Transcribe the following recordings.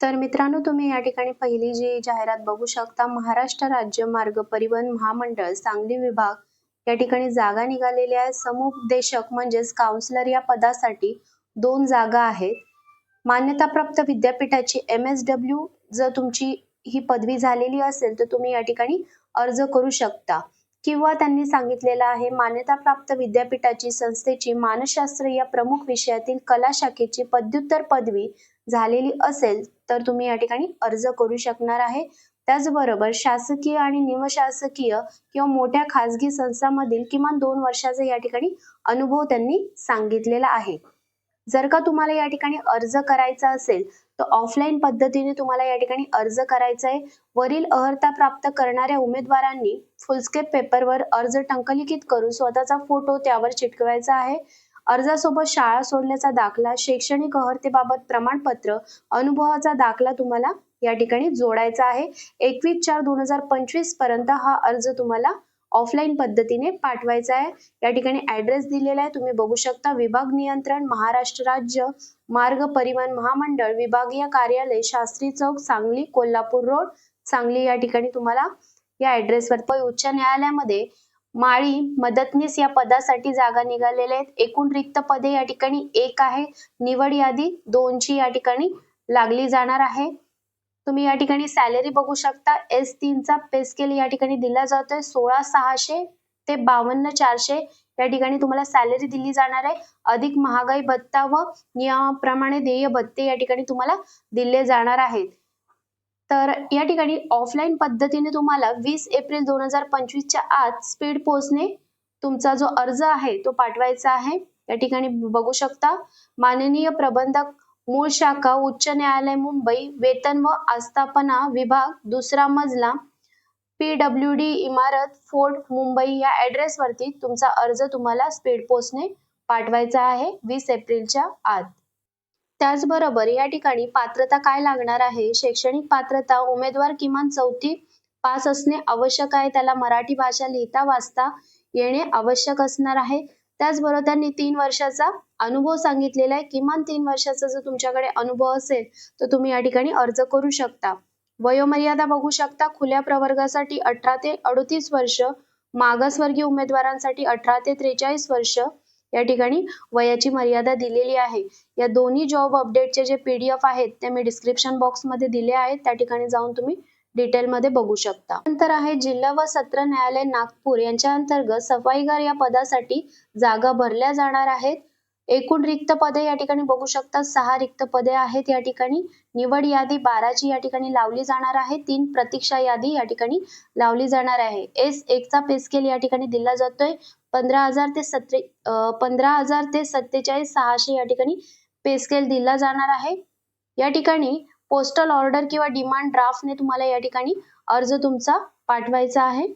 तर मित्रांनो तुम्ही या ठिकाणी पहिली जी जाहिरात बघू शकता महाराष्ट्र राज्य मार्ग परिवहन महामंडळ सांगली विभाग. या ठिकाणी जागा निघालेल्या आहे. समुपदेशक म्हणजेच काउन्सिलर या पदासाठी दोन जागा आहेत. मान्यताप्राप्त विद्यापीठाची एम एस डब्ल्यू जर तुमची ही पदवी झालेली असेल तर तुम्ही या ठिकाणी अर्ज करू शकता. किंवा त्यांनी सांगितलेलं आहे मान्यताप्राप्त विद्यापीठाची संस्थेची मानसशास्त्र या प्रमुख विषयातील कला शाखेची पदव्युत्तर पदवी झालेली असेल तर तुम्ही या ठिकाणी अर्ज करू शकणार आहे. त्याचबरोबर शासकीय आणि निमशासकीय किंवा मोठ्या खासगी संस्थांमधील किमान दोन वर्षाचा या ठिकाणी अनुभव त्यांनी सांगितलेला आहे. जर का तुम्हाला या ठिकाणी अर्ज करायचा असेल तर ऑफलाईन पद्धतीने तुम्हाला या ठिकाणी अर्ज करायचा आहे. वरील अर्हता प्राप्त करणाऱ्या उमेदवारांनी फुलस्केप पेपरवर अर्ज टंकलिखित करून स्वतःचा फोटो त्यावर चिटकवायचा आहे. अर्जासोबत शाळा सोडल्याचा दाखला शैक्षणिक अहर्तेबाबत प्रमाणपत्र अनुभवाचा दाखला तुम्हाला या ठिकाणी जोडायचा आहे. एकवीस चार दोन हजार पंचवीसपर्यंत हा अर्ज तुम्हाला ऑफलाईन पद्धतीने पाठवायचा आहे. या ठिकाणी ऍड्रेस दिलेला आहे. तुम्ही बघू शकता विभाग नियंत्रण महाराष्ट्र राज्य मार्ग परिवहन महामंडळ विभागीय कार्यालय शास्त्री चौक सांगली कोल्हापूर रोड. सांगली या ठिकाणी तुम्हाला या ऍड्रेसवर उच्च न्यायालयामध्ये माळी मदतनीस या पदासाठी जागा निघालेल्या आहेत. एकूण रिक्त पदे या ठिकाणी एक आहे. निवड यादी दोनची या ठिकाणी लागली जाणार आहे. तुम्ही या ठिकाणी सॅलरी बघू शकता. एस तीनचा पे स्केल या ठिकाणी दिला जातोय. सोळा सहाशे ते बावन्न चारशे या ठिकाणी तुम्हाला सॅलरी दिली जाणार आहे. अधिक महागाई भत्ता व नियमाप्रमाणे देय भत्ते या ठिकाणी तुम्हाला दिले जाणार आहेत. तर या ठिकाणी ऑफलाईन पद्धतीने तुम्हाला वीस एप्रिल दोन हजार पंचवीसच्या आत स्पीड पोस्टने तुमचा जो अर्ज आहे तो पाठवायचा आहे. या ठिकाणी बघू शकता माननीय प्रबंधक मूळ शाखा उच्च न्यायालय मुंबई वेतन व आस्थापना विभाग दुसरा मजला पी डब्ल्यू डी इमारत फोर्ट मुंबई या ऍड्रेसवरती तुमचा अर्ज तुम्हाला स्पीड पोस्टने पाठवायचा आहे वीस एप्रिलच्या आत. त्याचबरोबर या ठिकाणी पात्रता काय लागणार आहे? शैक्षणिक पात्रता उमेदवार किमान चौथी पास असणे आवश्यक आहे. त्याला मराठी भाषा लिहिता वाचता येणे आवश्यक असणार आहे. त्याचबरोबर त्यांनी तीन वर्षाचा अनुभव सांगितलेला आहे. किमान तीन वर्षाचा जर तुमच्याकडे अनुभव असेल तर तुम्ही या ठिकाणी अर्ज करू शकता. वयोमर्यादा बघू शकता. खुल्या प्रवर्गासाठी अठरा ते अडतीस वर्ष मागासवर्गीय उमेदवारांसाठी अठरा ते त्रेचाळीस वर्ष या ठिकाणी वयाची मर्यादा दिलेली आहे. या दोन्ही जॉब अपडेटचे जे पीडीएफ आहेत ते मी डिस्क्रिप्शन बॉक्समध्ये दिले आहेत. त्या ठिकाणी जाऊन तुम्ही डिटेल मध्ये बघू शकता. नंतर आहे जिल्हा व सत्र न्यायालय नागपूर यांच्या अंतर्गत सफाईगार या पदासाठी जागा भरल्या जाणार आहेत. एकूण रिक्त पदे या ठिकाणी बघू शकता सहा रिक्त पदे आहेत या ठिकाणी. निवड यादी बाराची या ठिकाणी लावली जाणार आहे. तीन प्रतीक्षा यादी या ठिकाणी लावली जाणार आहे. एस एकचा पे स्केल या ठिकाणी दिला जातोय. पंधरा हजार ते सत्ते पंधरा हजार ते सत्तेचाळीस सहाशे या ठिकाणी पेस्केल दिला जाणार आहे. या ठिकाणी पोस्टल ऑर्डर किंवा डिमांड ड्राफ्टने तुम्हाला या ठिकाणी अर्ज तुमचा पाठवायचा आहे.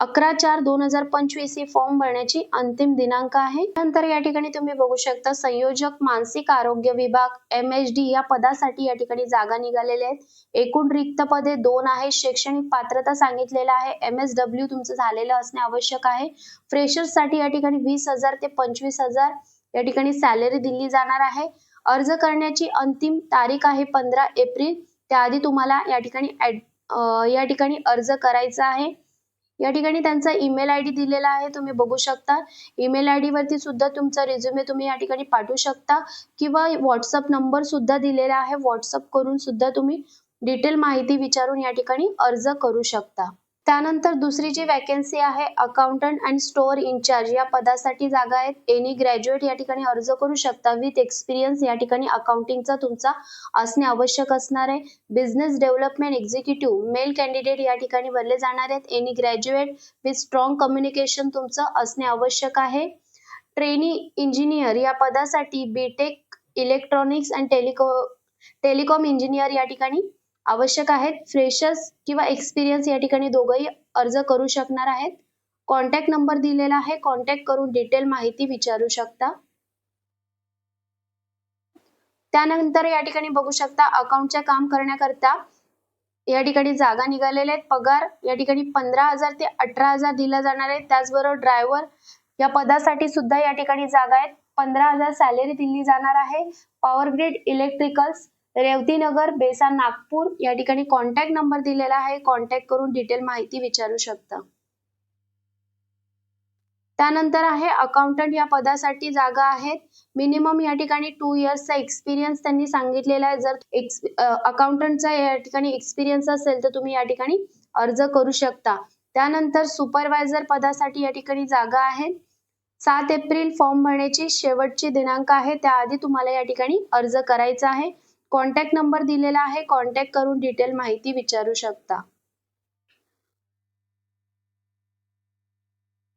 अकरा चार दोन हजार पंचवीस ही फॉर्म भरण्याची अंतिम दिनांक आहे. नंतर या ठिकाणी तुम्ही बघू शकता संयोजक मानसिक आरोग्य विभाग एम एच डी या पदासाठी या ठिकाणी जागा निघालेल्या आहेत. एकूण रिक्त पदे दोन आहे शैक्षणिक पात्रता सांगितलेलं आहे. एम एस डब्ल्यू तुमचं झालेलं असणे आवश्यक आहे. फ्रेशर्ससाठी या ठिकाणी वीस हजार ते पंचवीस हजार या ठिकाणी सॅलरी दिली जाणार आहे. अर्ज करण्याची अंतिम तारीख आहे पंधरा एप्रिल. त्याआधी तुम्हाला या ठिकाणी या ठिकाणी अर्ज करायचा आहे. या ठिकाणी त्यांचा ईमेल आय डी दिलेला आहे तुम्ही बघू शकता. ईमेल आय डी वरती सुद्धा तुमचा रिझ्युमे तुम्ही या ठिकाणी पाठवू शकता. किंवा व्हॉट्सअप नंबर सुद्धा दिलेला आहे. व्हॉट्सअप करून सुद्धा तुम्ही डिटेल माहिती विचारून या ठिकाणी अर्ज करू शकता. त्यानंतर दुसरी जी वॅकन्सी आहे अकाउंटंट अँड स्टोअर इन्चार्ज या पदासाठी जागा आहेत. एनी ग्रॅज्युएट या ठिकाणी अर्ज करू शकता. विथ एक्सपिरियन्स या ठिकाणी अकाउंटिंगचा तुमचा असणे आवश्यक असणार आहे. Business development executive male candidate या ठिकाणी भरले जाणार आहेत. Any graduate with strong communication तुमचं असणे आवश्यक आहे. ट्रेनी इंजिनियर या पदासाठी BTech electronics and teleco telecom engineer या ठिकाणी आवश्यक आहेत. फ्रेशर्स किंवा एक्सपिरियन्स या ठिकाणी दोघंही अर्ज करू शकणार आहेत. कॉन्टॅक्ट नंबर दिलेला आहे. कॉन्टॅक्ट करून डिटेल माहिती विचारू शकता. त्यानंतर या ठिकाणी बघू शकता अकाउंटचे काम करण्याकरता या ठिकाणी जागा निघालेल्या आहेत. पगार या ठिकाणी पंधरा हजार ते अठरा हजार दिला जाणार आहे. त्याचबरोबर ड्रायव्हर या पदासाठी सुद्धा या ठिकाणी जागा आहेत. पंधरा हजार सॅलरी दिली जाणार आहे. Power grid electricals Revatinagar Besa Nagpur या ठिकाणी कॉन्टॅक्ट नंबर दिलेला आहे. कॉन्टॅक्ट करून डिटेल माहिती विचारू शकता. त्यानंतर आहे अकाउंटंट या पदासाठी जागा आहेत. मिनिमम या ठिकाणी टू इयर्सचा एक्सपिरियन्स त्यांनी सांगितलेला आहे. जर अकाउंटंटचा या ठिकाणी एक्सपिरियन्स असेल तर तुम्ही या ठिकाणी अर्ज करू शकता. त्यानंतर सुपरवायझर पदासाठी या ठिकाणी जागा आहे. सात एप्रिल फॉर्म भरण्याची शेवटची दिनांक आहे. त्याआधी तुम्हाला या ठिकाणी अर्ज करायचा आहे. कॉन्टॅक्ट नंबर दिलेला आहे. कॉन्टॅक्ट करून डिटेल माहिती विचारू शकता.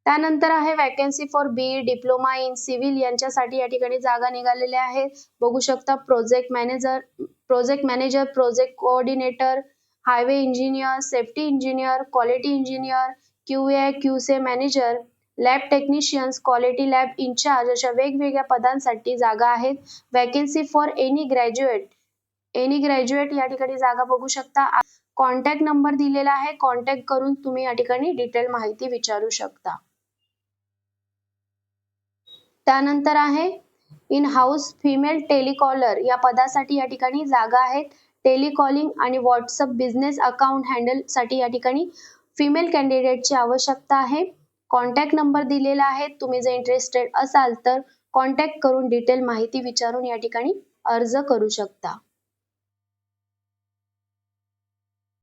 त्यानंतर आहे vacancy for B diploma in civil यांच्यासाठी या ठिकाणी जागा निघालेल्या आहेत. बघू शकता project manager project manager project coordinator highway engineer safety engineer quality engineer Q A Q C manager lab technicians quality lab incharge अशा वेगवेगळ्या पदांसाठी जागा आहेत. Vacancy for any graduate any graduate या ठिकाणी जागा बघू शकता. कॉन्टॅक्ट नंबर दिलेला आहे. कॉन्टॅक्ट करून तुम्ही या ठिकाणी डिटेल माहिती विचारू शकता. त्यानंतर आहे इन हाऊस फिमेल टेलिकॉलर या पदासाठी या ठिकाणी जागा आहेत. टेलिकॉलिंग आणि व्हॉट्सअप बिझनेस अकाउंट हँडलसाठी या ठिकाणी फिमेल कॅन्डिडेटची आवश्यकता आहे. कॉन्टॅक्ट नंबर दिलेला आहे. तुम्ही जर इंटरेस्टेड असाल तर कॉन्टॅक्ट करून डिटेल माहिती विचारून या ठिकाणी अर्ज करू शकता.